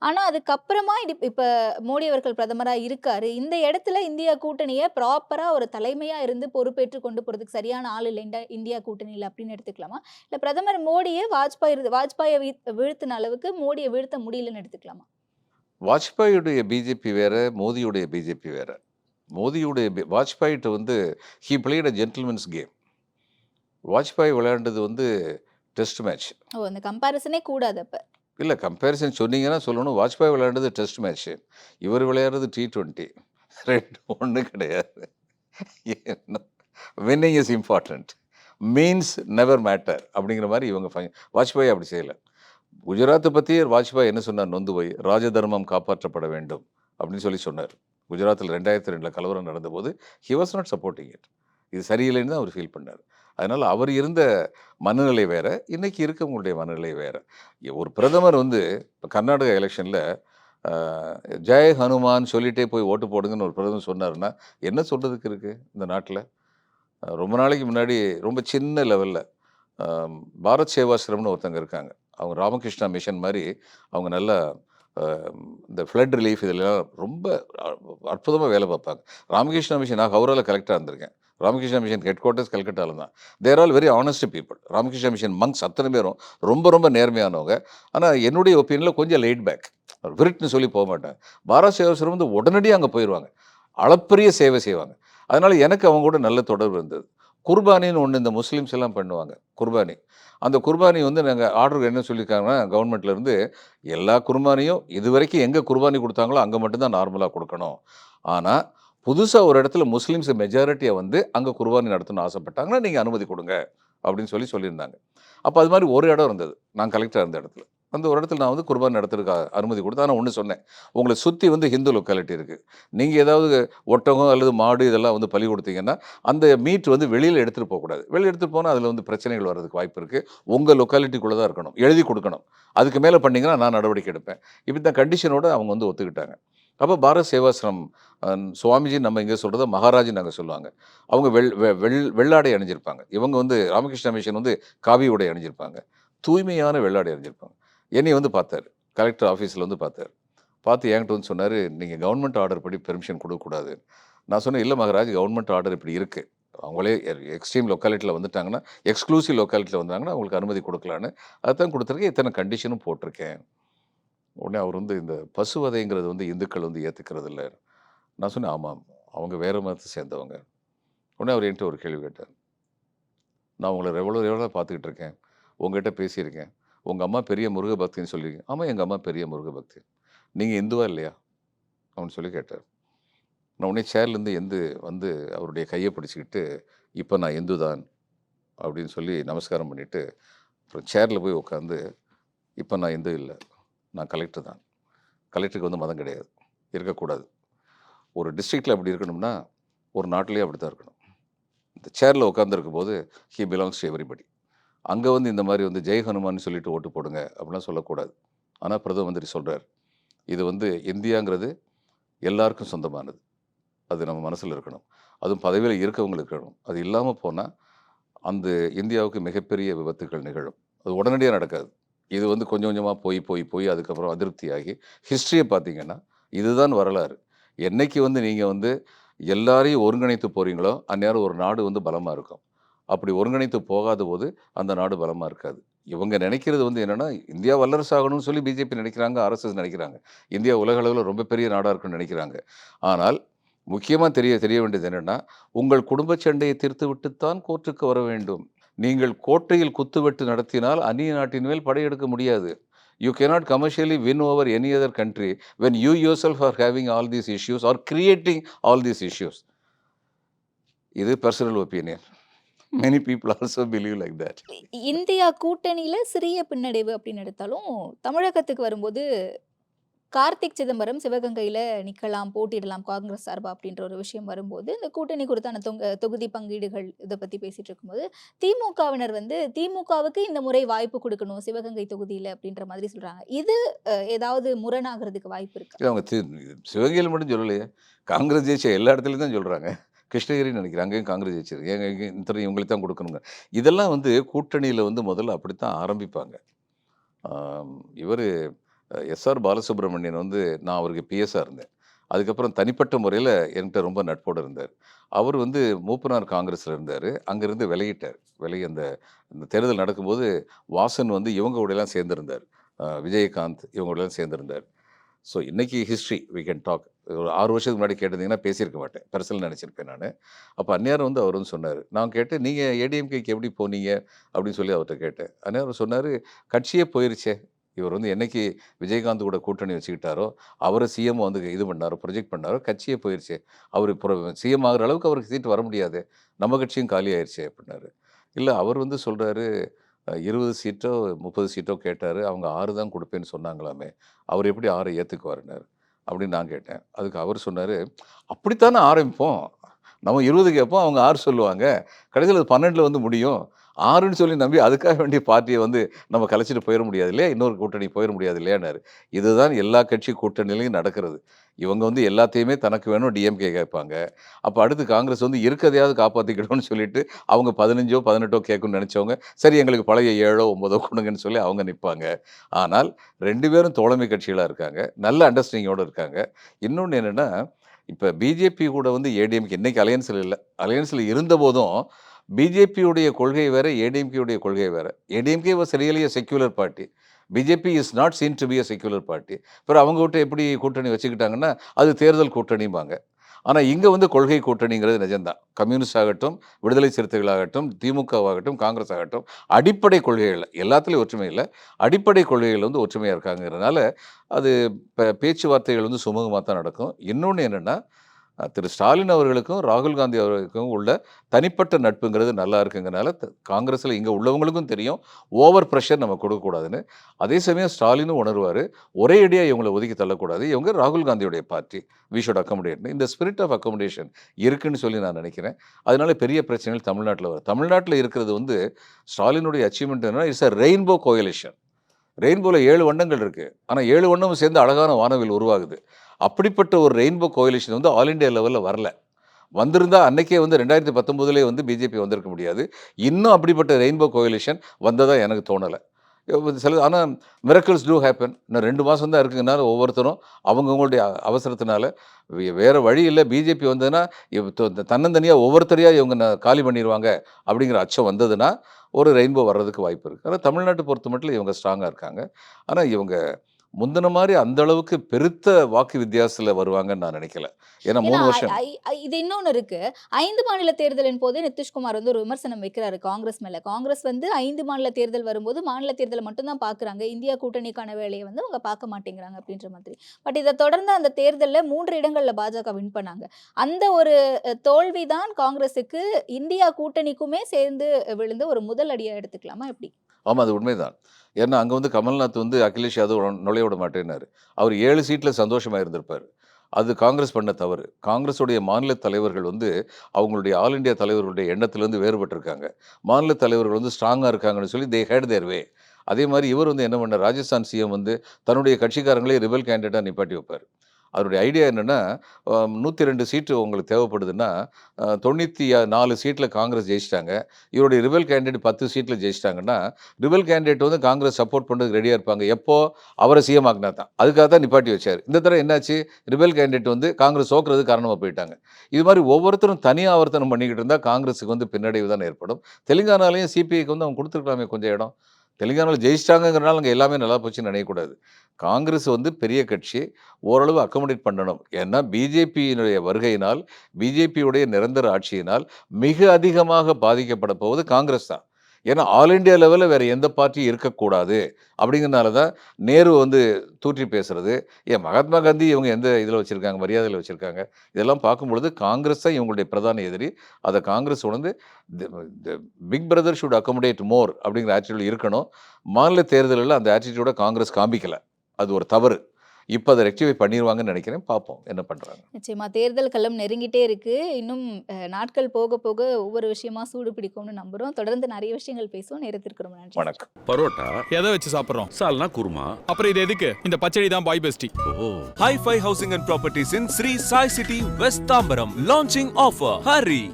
ஆனா அதுக்கப்புறமா இது- இப்ப மோடி அவர்கள் பிரதமரா இருக்காரு. இந்த இடத்துல இந்தியா கூட்டணியை ப்ராப்பரா ஒரு தலைமையா இருந்து பொறுப்பேற்று கொண்டு போறதுக்கு சரியான ஆள் இல்லை இந்த இந்தியா கூட்டணியில அப்படின்னு எடுத்துக்கலாமா? இல்ல பிரதமர் மோடியே வாஜ்பாய் இருந்து வாஜ்பாயை வீழ்த்தின அளவுக்கு மோடியை வீழ்த்த முடியலன்னு எடுத்துக்கலாமா? வாஜ்பாயுடைய பிஜேபி வேற மோதியுடைய பிஜேபி வேற. மோதியுடைய வாஜ்பாயிட்ட வந்து he played a gentlemen's game Vajpayee விளையாண்டது வந்து டெஸ்ட் மேட்ச் ஓ அந்த கம்பாரிசனே கூடாது அப்ப. இல்லை கம்பேரிசன் சொன்னீங்கன்னா சொல்லணும். வாஜ்பாய் விளையாண்டது டெஸ்ட் மேட்ச்சு இவர் விளையாடுறது டி ட்வெண்ட்டி ரெண்டு ஒன்று கிடையாது. Winning is important means never matter அப்படிங்கிற மாதிரி இவங்க வாஜ்பாய் அப்படி செய்யலை. குஜராத்தை பற்றி வாஜ்பாய் என்ன சொன்னார்? நொந்து போய் ராஜதர்மம் காப்பாற்றப்பட வேண்டும் அப்படின்னு சொல்லி சொன்னார். குஜராத்தில் ரெண்டாயிரத்தி ரெண்டில் கலவரம் நடந்தபோது he was not supporting it இது சரியில்லைன்னு தான் அவர் ஃபீல் பண்ணார். அதனால் அவர் இருந்த மனநிலை வேறு இன்றைக்கி இருக்கவங்களுடைய மனநிலை வேறு. ஒரு பிரதமர் வந்து இப்போ கர்நாடகா எலெக்ஷனில் ஜெய் ஹனுமான் சொல்லிட்டே போய் ஓட்டு போடுங்கன்னு ஒரு பிரதமர் சொன்னாருன்னா என்ன சொல்கிறதுக்கு இருக்குது இந்த நாட்டில்? ரொம்ப நாளைக்கு முன்னாடி ரொம்ப சின்ன லெவலில் பாரத் சேவாசிரம்னு ஒருத்தங்க இருக்காங்க. அவங்க ராமகிருஷ்ணா மிஷன் மாதிரி அவங்க நல்லா இந்த ஃப்ளட் ரிலீஃப் இதெல்லாம் ரொம்ப அற்புதமாக வேலை பார்ப்பாங்க. ராமகிருஷ்ணா மிஷன் நான் ஹவுராவில் கலெக்டாக இருந்திருக்கேன். ராமகிருஷ்ணா மிஷன் ஹெட் குவார்ட்டர்ஸ் கல்கட்டாவில் தான். They're all very honest people Ramakrishna mission monks அத்தனை பேரும் ரொம்ப ரொம்ப நேர்மையானவங்க. ஆனால் என்னுடைய ஒப்பீனியனில் கொஞ்சம் லேட் பேக் விருட்னு சொல்லி போக மாட்டாங்க பாரத் சேவாசிரம் வந்து உடனடியாக அங்கே போயிடுவாங்க அளப்பரிய சேவை செய்வாங்க. அதனால் எனக்கு அவங்க கூட நல்ல தொடர்பு இருந்தது. குர்பானின்னு ஒன்று இந்த முஸ்லீம்ஸ் எல்லாம் பண்ணுவாங்க. குர்பானி. அந்த குர்பானி வந்து நாங்கள் ஆர்டர் என்ன சொல்லியிருக்காங்கன்னா கவர்மெண்ட்லேருந்து எல்லா குர்பானியும் இது வரைக்கும் எங்கே குர்பானி கொடுத்தாங்களோ அங்கே மட்டும்தான் நார்மலாக கொடுக்கணும். ஆனால் புதுசாக ஒரு இடத்துல முஸ்லீம்ஸ் மெஜாரிட்டியை வந்து அங்கே குர்பானி நடத்தணும்னு ஆசைப்பட்டாங்கன்னா நீங்கள் அனுமதி கொடுங்க அப்படின்னு சொல்லி சொல்லியிருந்தாங்க. அப்போ அது மாதிரி ஒரு இடம் இருந்தது. நான் கலெக்டராக இருந்த இடத்துல. அந்த ஒரு இடத்துல நான் வந்து குர்பானி நடத்துறதுக்கு அனுமதி கொடுத்தா ஆனால் ஒன்று சொன்னேன். உங்களை சுற்றி வந்து ஹிந்து லொக்காலிட்டி இருக்குது நீங்கள் ஏதாவது ஒட்டகம் அல்லது மாடு இதெல்லாம் வந்து பலி கொடுத்தீங்கன்னா அந்த மீட் வந்து வெளியில் எடுத்துகிட்டு போகக்கூடாது. வெளியில் எடுத்துகிட்டு போனால் அதில் வந்து பிரச்சனைகள் வர்றதுக்கு வாய்ப்பு இருக்குது உங்கள் லொக்காலிட்டிக்குள்ளே தான் இருக்கணும். எழுதி கொடுக்கணும். அதுக்கு மேலே பண்ணிங்கன்னா நான் நடவடிக்கை எடுப்பேன். இப்படி தான் கண்டிஷனோட அவங்க வந்து ஒத்துக்கிட்டாங்க. அப்போ பாரத் சேவாசிரம் சுவாமிஜி நம்ம இங்கே சொல்கிறத மகாராஜி நாங்கள் சொல்லுவாங்க. அவங்க வெள் வெ- வெள் வெள்ளாடை அணிஞ்சிருப்பாங்க. இவங்க வந்து ராமகிருஷ்ண மிஷன் வந்து காவி உடை அணிஞ்சிருப்பாங்க. தூய்மையான வெள்ளாடை அணிஞ்சிருப்பாங்க. என்னை வந்து பார்த்தார். கலெக்டர் ஆஃபீஸில் வந்து பார்த்தார். பார்த்து என்கிட்ட வந்து சொன்னார் நீங்கள் கவர்மெண்ட் ஆர்டர் படி பெர்மிஷன் கொடுக்கக்கூடாது. நான் சொன்னேன் இல்லை மகாராஜ் கவர்மெண்ட் ஆர்டர் இப்படி இருக்குது அவங்களே எக்ஸ்ட்ரீம் லொக்காலிட்டியில் வந்துட்டாங்கன்னா எக்ஸ்க்ளூசிவ் லொக்காலிட்டியில் வந்தாங்கன்னா அவங்களுக்கு அனுமதி கொடுக்கலான்னு. அதுதான் கொடுத்துருக்கேன். இத்தனை கண்டிஷனும் போட்டிருக்கேன். உடனே அவர் வந்து இந்த பசுவதைங்கிறது வந்து இந்துக்கள் வந்து ஏற்றுக்கிறது இல்லை நான் சொன்னேன் ஆமாம் அவங்க வேறு மதத்தை சேர்ந்தவங்க. உடனே அவர் என்கிட்ட ஒரு கேள்வி கேட்டார். நான் உங்களை எவ்வளோ எவ்வளோ பார்த்துக்கிட்டு இருக்கேன். உங்ககிட்ட பேசியிருக்கேன். உங்கள் அம்மா பெரிய முருக பக்தின்னு சொல்லியிருக்கேன். ஆமாம் எங்கள் அம்மா பெரிய முருக பக்தி. நீங்கள் இந்துவா இல்லையா? அப்படின்னு சொல்லி கேட்டார். நான் உடனே சேர்லேருந்து எந்து வந்து அவருடைய கையை பிடிச்சிக்கிட்டு இப்போ நான் இந்து தான். அப்படின்னு சொல்லி நமஸ்காரம் பண்ணிவிட்டு அப்புறம் சேரில் போய் உட்காந்து இப்போ நான் இந்து இல்லை. நான் கலெக்டர் தான். கலெக்டருக்கு வந்து மதம் கிடையாது. இருக்கக்கூடாது. ஒரு டிஸ்ட்ரிக்டில் அப்படி இருக்கணும்னா ஒரு நாட்டிலே அப்படி தான் இருக்கணும். இந்த சேரில் உட்காந்துருக்கும் போது ஹி பிலாங்ஸ் டு எவ்ரிபடி அங்கே வந்து இந்த மாதிரி வந்து ஜெய் ஹனுமான் சொல்லிட்டு ஓட்டு போடுங்க அப்படிலாம் சொல்லக்கூடாது. ஆனால் பிரதம மந்திரி சொல்கிறார் இது வந்து இந்தியாங்கிறது எல்லாருக்கும் சொந்தமானது. அது நம்ம மனசில் இருக்கணும். அதுவும் பதவியில் இருக்கவங்களுக்கு இருக்கணும். அது இல்லாமல் போனால் அந்த இந்தியாவுக்கு மிகப்பெரிய விபத்துகள் நிகழும். அது உடனடியாக நடக்காது. இது வந்து கொஞ்சம் கொஞ்சமாக போய் போய் போய் அதுக்கப்புறம் அதிருப்தியாகி ஹிஸ்ட்ரியை பார்த்தீங்கன்னா இதுதான் வரலாறு என்னைக்கு வந்து நீங்கள் வந்து எல்லாரையும் ஒருங்கிணைத்து போகிறீங்களோ அந்நேரம் ஒரு நாடு வந்து பலமாக இருக்கும் அப்படி ஒருங்கிணைத்து போகாத போது அந்த நாடு பலமாக இருக்காது. இவங்க நினைக்கிறது வந்து என்னென்னா இந்தியா வல்லரசு ஆகணும்னு சொல்லி பிஜேபி நினைக்கிறாங்க, ஆர்எஸ்எஸ் நினைக்கிறாங்க. இந்தியா உலக அளவில் ரொம்ப பெரிய நாடாக இருக்குன்னு நினைக்கிறாங்க. ஆனால் முக்கியமாக தெரிய தெரிய வேண்டியது என்னென்னா உங்கள் குடும்ப சண்டையை தீர்த்து விட்டுத்தான் கோர்ட்டுக்கு வர வேண்டும். நீங்கள் கோட்டையில் குத்துவெட்டு நடத்தினால் அந்நிய நாட்டின் மேல் படையெடுக்க முடியாது. You cannot commercially win over any other country when you yourself are having all these issues are creating all these issues. இது personal opinion. Many people also believe like that. India கூட்டணியில் சிறிய பின்னடைவு அப்படின்னு எடுத்தாலும், தமிழகத்துக்கு வரும்போது கார்த்திக் சிதம்பரம் சிவகங்கையில் நிற்கலாம் போட்டியிடலாம் காங்கிரஸ் சார்பாக அப்படின்ற ஒரு விஷயம் வரும்போது, இந்த கூட்டணி குறித்தான தொங்க தொகுதி பங்கீடுகள் இதை பற்றி பேசிகிட்டு இருக்கும்போது, திமுகவினர் வந்து திமுகவுக்கு இந்த முறை வாய்ப்பு கொடுக்கணும் சிவகங்கை தொகுதியில் அப்படின்ற மாதிரி சொல்கிறாங்க இது ஏதாவது முரணாகிறதுக்கு வாய்ப்பு இருக்குது அவங்க சிவகங்கையில் மட்டும் சொல்லலையே. காங்கிரஸ் ஜெயிச்ச எல்லா இடத்துலையும் தான் சொல்கிறாங்க கிருஷ்ணகிரின்னு நினைக்கிறேன். அங்கேயும் காங்கிரஸ் ஜெயிச்சிருக்கு. ஏங்க இத்தனை இவங்களுக்கு தான் கொடுக்கணுங்க இதெல்லாம் வந்து கூட்டணியில் வந்து முதல்ல அப்படித்தான் ஆரம்பிப்பாங்க. இவர் எஸ்.ஆர். பாலசுப்ரமணியன் வந்து நான் அவருக்கு பிஎஸ்ஸாக இருந்தேன். அதுக்கப்புறம் தனிப்பட்ட முறையில் என்கிட்ட ரொம்ப நட்போட இருந்தார். அவர் வந்து மூப்பனார் காங்கிரஸில் இருந்தார் அங்கேருந்து விலகிட்டார். விலகி அந்த இந்த தேர்தல் நடக்கும்போது வாசன் வந்து இவங்க கூடலாம் சேர்ந்துருந்தார் விஜயகாந்த் இவங்க கூடலாம் ஸோ இன்றைக்கி ஹிஸ்ட்ரி வி கேன் டாக். ஒரு ஆறு வருஷத்துக்கு முன்னாடி கேட்டிருந்தீங்கன்னா பேசியிருக்க மாட்டேன். பெர்சனலா நினச்சிருப்பேன் நான் அப்போ அந்நேரம் வந்து அவர் வந்து சொன்னார் நான் கேட்டு நீங்கள் ஏடிஎம்கேக்கு எப்படி போனீங்க?" அப்படின்னு சொல்லி அவர்கிட்ட கேட்டேன். அந்நேரம் அவர் "கட்சியே போயிருச்சே. இவர் வந்து என்னைக்கு விஜயகாந்த் கூட கூட்டணி வச்சுக்கிட்டாரோ, அவர் சிஎம் வந்து இது பண்ணாரோ, ப்ரொஜெக்ட் பண்ணாரோ, கட்சியே போயிடுச்சு அவர் சிஎம் ஆகிற அளவுக்கு அவருக்கு சீட்டு வர முடியாது நம்ம கட்சியும் காலி ஆயிடுச்சு அப்படின்னாரு. இல்லை அவர் வந்து சொல்கிறாரு இருபது சீட்டோ, 30 சீட்டோ கேட்டார் அவங்க ஆறு தான் கொடுப்பேன்னு சொன்னாங்களாமே. அவர் எப்படி ஆறை ஏற்றுக்குவாருனார் அப்படின்னு நான் கேட்டேன். அதுக்கு அவர் சொன்னார் "அப்படித்தானே ஆரம்பிப்போம். நம்ம 20 கேட்போம். அவங்க ஆறு சொல்லுவாங்க. கடைசியில் அது 12ல வந்து முடியும். ஆறுன்னு சொல்லி நம்பி அதுக்காக வேண்டிய பார்ட்டியை வந்து நம்ம கலைச்சிட்டு போயிட முடியாது இல்லையா? இன்னொரு கூட்டணி போயிட முடியாது இல்லையான்னாரு. இதுதான் எல்லா கட்சி கூட்டணியிலையும் நடக்கிறது. இவங்க வந்து எல்லாத்தையுமே தனக்கு வேணும் டிஎம்கே கேட்பாங்க. அப்போ அடுத்து காங்கிரஸ் வந்து இருக்கதையாவது காப்பாற்றிக்கணும்னு சொல்லிட்டு, அவங்க 15ஓ, 18ஓ கேட்கணும்னு நினச்சவங்க சரி எங்களுக்கு பழைய 7ஓ, 9ஓ கொடுங்கன்னு சொல்லி அவங்க நிற்பாங்க ஆனால் ரெண்டு பேரும் தோழமை கட்சிகளாக இருக்காங்க. நல்ல அண்டர்ஸ்டாண்டிங்கோடு இருக்காங்க. இன்னொன்று என்னென்னா இப்போ பிஜேபி கூட வந்து ஏடிஎம்கே அலையன்ஸில் இல்லை அலையன்ஸில் இருந்த போதும் பிஜேபியுடைய கொள்கை வேற, ஏடிஎம்கேயுடைய கொள்கை வேறு ADMK was really secular party. BJP is not seen to be a secular party. அப்புறம் அவங்ககிட்ட எப்படி கூட்டணி வச்சுக்கிட்டாங்கன்னா, அது தேர்தல் கூட்டணிம்பாங்க. ஆனால் இங்கே வந்து கொள்கை கூட்டணிங்கிறது நிஜம்தான். கம்யூனிஸ்ட் ஆகட்டும், விடுதலை சிறுத்தைகளாகட்டும், திமுகவாகட்டும், காங்கிரஸ் ஆகட்டும், அடிப்படை கொள்கைகள் எல்லாத்துலேயும் ஒற்றுமை இல்லை அடிப்படை கொள்கைகள் வந்து ஒற்றுமையாக இருக்காங்கிறதுனால அது இப்போ பேச்சுவார்த்தைகள் வந்து சுமூகமாக தான் நடக்கும். இன்னொன்று என்னென்னா திரு ஸ்டாலின் அவர்களுக்கும், ராகுல் காந்தி அவர்களுக்கும் உள்ள தனிப்பட்ட நட்புங்கிறது நல்லா இருக்குங்கிறனால, காங்கிரஸில் இங்கே உள்ளவங்களுக்கும் தெரியும். ஓவர் ப்ரெஷர் நம்ம கொடுக்கக்கூடாதுன்னு. அதே சமயம் ஸ்டாலினும் உணர்வார் ஒரே அடியாக இவங்களை ஒதுக்கி தள்ளக்கூடாது. இவங்க ராகுல் காந்தியுடைய பார்ட்டி. வி ஷுட் அக்கமடேட்னு இந்த ஸ்பிரிட் ஆஃப் அக்கமடேஷன் இருக்குன்னு சொல்லி நான் நினைக்கிறேன். அதனால பெரிய பிரச்சனைகள் தமிழ்நாட்டில் வரும். தமிழ்நாட்டில் இருக்கிறது வந்து ஸ்டாலினுடைய அச்சீவ்மெண்ட் என்னன்னா, இட்ஸ் அ ரெயின்போ கோயலேஷன் ரெயின்போவில் ஏழு வண்ணங்கள் இருக்குது ஆனால் ஏழு வண்ணமும் சேர்ந்து அழகான வானவில் உருவாகுது. அப்படிப்பட்ட ஒரு ரெயின்போ கோயிலேஷன் வந்து ஆல் இண்டியா லெவலில் வரல. வந்திருந்தால் அன்றைக்கே வந்து 2019லயே வந்து பிஜேபி வந்திருக்க முடியாது. இன்னும் அப்படிப்பட்ட ரெயின்போ கோயிலேஷன் வந்ததா எனக்கு தோணலை சில ஆனால் மிரக்கல்ஸ் டூ ஹேப்பன். இன்னும் ரெண்டு மாதம் தான் இருக்குங்கனால ஒவ்வொருத்தரும் அவங்கவுங்களுடைய அவசரத்தினால வேறு வழி இல்லை பிஜேபி வந்ததுன்னா, தன்னந்தனியாக ஒவ்வொருத்தரையாக இவங்க காலி பண்ணிடுவாங்க அப்படிங்கிற அச்சம் வந்ததுன்னா, ஒரு ரெயின்போ வர்றதுக்கு வாய்ப்பு இருக்குது ஆனால் தமிழ்நாட்டை பொறுத்த மட்டும் இவங்க ஸ்ட்ராங்காக இருக்காங்க. ஆனால் இவங்க முந்தின மாரி அந்த அளவுக்கு பெருத்த வாக்கு வித்தியாசத்துல வருவாங்கன்னு நான் நினைக்கல. ஏன்னா 3 ஏன்னா, வருஷம் இது இன்னொன்னு இருக்கு. 5 மாநில தேர்தலின் போதே நிதிஷ்குமார் வந்து ஒரு விமர்சனம் வைக்கிறாரு காங்கிரஸ் மேல. காங்கிரஸ் வந்து 5 மாநில தேர்தல் வரும்போது, மாநில தேர்தல மட்டும் தான் பார்க்குறாங்க. இந்தியா கூட்டணிக்கான வேலைய வந்து அவங்க பார்க்க மாட்டேங்கிறாங்க அப்படின்ற மாதிரி. பட் இத தொடர்ந்து அந்த தேர்தல்ல 3 இடங்கள்ல பாஜக வின் பண்ணாங்க. அந்த ஒரு தோல்வி தான் காங்கிரஸுக்கு இந்தியா கூட்டணிக்குமே சேர்ந்து விழுந்த ஒரு முதல் அடியா எடுத்துக்கலாமா எப்படி? ஆமா. அது உண்மைதான். ஏன்னா அங்கே வந்து கமல்நாத் வந்து அகிலேஷ் யாதவ் நுழைய விட மாட்டேன்னாரு. அவர் ஏழு சீட்டில் சந்தோஷமா இருந்திருப்பார் அது காங்கிரஸ் பண்ண தவறு. காங்கிரஸுடைய மாநில தலைவர்கள் வந்து அவங்களுடைய ஆல் இண்டியா தலைவர்களுடைய எண்ணத்திலேருந்து வேறுபட்டிருக்காங்க. மாநில தலைவர்கள் வந்து ஸ்ட்ராங்காக இருக்காங்கன்னு சொல்லி தே ஹேட் தேர் வே. அதே மாதிரி இவர் வந்து என்ன பண்ணார், ராஜஸ்தான் சிஎம் வந்து தன்னுடைய கட்சிக்காரங்களே ரிபல் கேண்டிடேட்டாக நிப்பாட்டி வைப்பார் அவருடைய ஐடியா என்னென்னா நூற்றி ரெண்டு சீட்டு உங்களுக்கு தேவைப்படுதுன்னா, தொண்ணூற்றி நாலு சீட்டில் காங்கிரஸ் ஜெயிச்சிட்டாங்க இவருடைய ரிபல் கேண்டிடேட் பத்து சீட்டில் ஜெயிச்சிட்டாங்கன்னா ரிபல் கேண்டிடேட் வந்து காங்கிரஸ் சப்போர்ட் பண்ணுறதுக்கு ரெடியாக இருப்பாங்க. எப்போ? அவரை சிஎம் ஆகினா தான். அதுக்காக தான் நிப்பாட்டி வச்சார் இந்த தடவை என்னாச்சு? ரிபல் கேண்டிடேட் வந்து காங்கிரஸ் சோக்குறது காரணமாக போயிட்டாங்க. இது மாதிரி ஒவ்வொருத்தரும் தனியாக ஆவர்த்தனம் பண்ணிக்கிட்டு இருந்தால் காங்கிரஸுக்கு வந்து பின்னடைவு தான் ஏற்படும். தெலுங்கானாலையும் சிபிஐக்கு வந்து அவங்க கொடுத்துருக்கலாமே கொஞ்சம் இடம். தெலுங்கானால ஜெயிச்சிட்டாங்கிறனால அங்கே எல்லாமே நல்லா போச்சுன்னு நினைக்கக்கூடாது. காங்கிரஸ் வந்து பெரிய கட்சி. ஓரளவு அக்கமடேட் பண்ணணும். ஏன்னா பிஜேபியினுடைய வருகையினால், பிஜேபியுடைய நிரந்தர ஆட்சியினால் மிக அதிகமாக பாதிக்கப்பட போவது காங்கிரஸ் தான். ஏன்னா ஆல் இண்டியா லெவலில் வேறு எந்த பார்ட்டியும் இருக்கக்கூடாது. அப்படிங்கிறனால தான் நேரு வந்து தூற்றி பேசுறது. ஏன் மகாத்மா காந்தி இவங்க எந்த இதில் வச்சுருக்காங்க மரியாதையில் வச்சுருக்காங்க இதெல்லாம் பார்க்கும்பொழுது காங்கிரஸ் தான் இவங்களுடைய பிரதான எதிரி. அதை காங்கிரஸ் உணர்ந்து big brother should accommodate more அப்படிங்கிற ஆட்டிடியூட் இருக்கணும். மாநில தேர்தலில் அந்த ஆட்டிடியூடை காங்கிரஸ் காமிக்கலை அது ஒரு தவறு. இப்ப அத ரெக்டிஃபை பண்ணிருவாங்கன்னு நெனைக்கிறேன். பார்ப்போம் என்ன பண்றாங்க. நிச்சயமா தேர்தல் களம் நெருங்கிட்டே இருக்கு. இன்னும் நாட்கள் போக போக ஒவ்வொரு விஷயமா சூடு பிடிக்கும்னு நம்புறோம். தொடர்ந்து நெறைய விஷயங்கள் பேசுவோம். நேரத்திற்கு ரொம்ப நன்றி. வணக்கம். பரோட்டா எதை வச்சு சாப்பிட்றோம் சால்னா குருமா அப்புறம் இது எதுக்கு இந்த பச்சடி தான் boy bestie oh Hi-Fi Housing and Properties in Sri Sai City, West Tambaram. Launching offer. Hurry!